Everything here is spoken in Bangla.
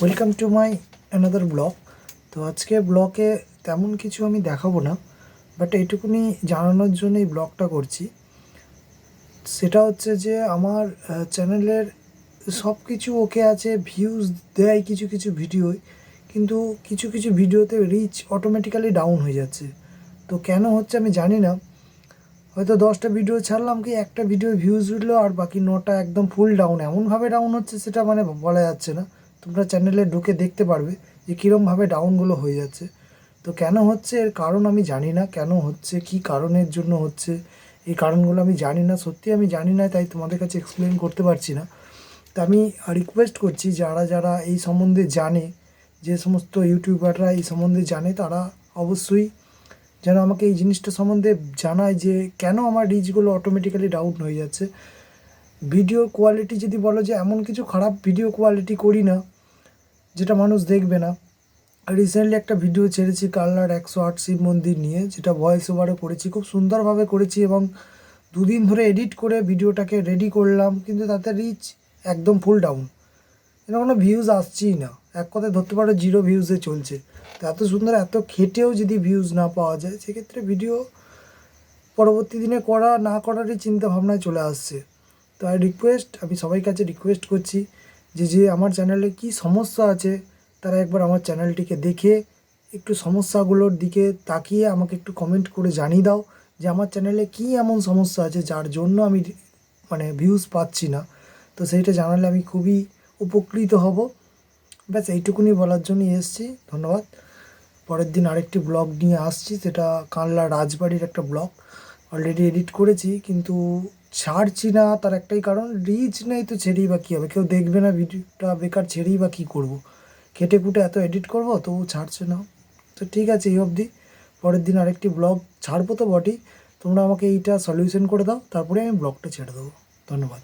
Welcome to my another blog তো আজকে ব্লগে তেমন কিছু আমি দেখাবো না বাট এইটুকুনি জানানোর জন্য এই ব্লগটা করছি। সেটা হচ্ছে যে আমার চ্যানেলের সব কিছু ওকে আছে ভিউজ দেয় কিছু কিছু ভিডিওয় কিন্তু কিছু কিছু ভিডিওতে রিচ অটোমেটিক্যালি ডাউন হয়ে যাচ্ছে। তো কেন হচ্ছে আমি জানি না। হয়তো দশটা ভিডিও ছাড়লাম কি, একটা ভিডিও ভিউজ উঠল, আর বাকি নটা একদম ফুল ডাউন এমনভাবে ডাউন হচ্ছে সেটা মানে বলা যাচ্ছে না। তোমরা চ্যানেলে ঢুকে দেখতে পারবে যে কীরমভাবে ডাউনগুলো হয়ে যাচ্ছে। তো কেন হচ্ছে? এর কারণ আমি জানি না। কেন হচ্ছে? কি কারণের জন্য হচ্ছে? এই কারণগুলো আমি জানি না। সত্যি আমি জানি না, তাই তোমাদের কাছে এক্সপ্লেন করতে পারছি না। তা আমি রিকোয়েস্ট করছি, যারা যারা এই সম্বন্ধে জানে, যে সমস্ত ইউটিউবাররা এই সম্বন্ধে জানে, তারা অবশ্যই যেন আমাকে এই জিনিসটা সম্বন্ধে জানায় যে কেন আমার রিচগুলো অটোমেটিক্যালি ডাউন হয়ে যাচ্ছে। ভিডিও কোয়ালিটি যদি বলো যে, এমন কিছু খারাপ ভিডিও কোয়ালিটি করি না যেটা মানুষ দেখবে না। রিসেন্টলি একটা ভিডিও ছেড়েছি কালনার একশো আট শিব মন্দির নিয়ে, যেটা ভয়েস ওভারে করেছি খুব সুন্দরভাবে করেছি এবং দুদিন ধরে এডিট করে ভিডিওটাকে রেডি করলাম, কিন্তু তাতে রিচ একদম ফুল ডাউন এটা কোনো ভিউজ আসছেই না। এক কথায় ধরতে পারো জিরো ভিউজে চলছে। তো এত সুন্দর, এত খেটেও যদি ভিউজ না পাওয়া যায়, সেক্ষেত্রে ভিডিও পরবর্তী দিনে করা, না করারই চিন্তা ভাবনায় চলে আসছে। তো আই রিকোয়েস্ট আমি সবাই কাছে রিকোয়েস্ট করছি যে যে আমার চ্যানেলে কি সমস্যা আছে, তারা একবার আমার চ্যানেলটিকে দেখে একটু সমস্যাগুলোর দিকে তাকিয়ে আমাকে একটু কমেন্ট করে জানিয়ে দাও যে, আমার চ্যানেলে কি এমন সমস্যা আছে যার জন্য আমি মানে ভিউজ পাচ্ছি না। তো সেইটা জানালে আমি খুবই উপকৃত হব। ব্যাস, এইটুকুনি বলার জন্যই এসেছি। ধন্যবাদ। পরের দিন আরেকটি ব্লগ নিয়ে আসছি, সেটা কানলা রাজবাড়ির একটা ব্লগ অলরেডি এডিট করেছি, কিন্তু ছাড়ছি না, তার একটাই কারণ রিচ নেই তো ছেড়েই বা কী হবে? কেউ দেখবে না ভিডিওটা, বেকার ছেড়েই বা কী করব? কেটে কুটে এত এডিট করব তবু ছাড়ছে না। তো ঠিক আছে, এই অবধি। পরের দিন আরেকটি ব্লগ ছাড়বো তো বটেই। তোমরা আমাকে এইটা সলিউশন করে দাও, তারপরে আমি ব্লগটা ছেড়ে দেবো। ধন্যবাদ।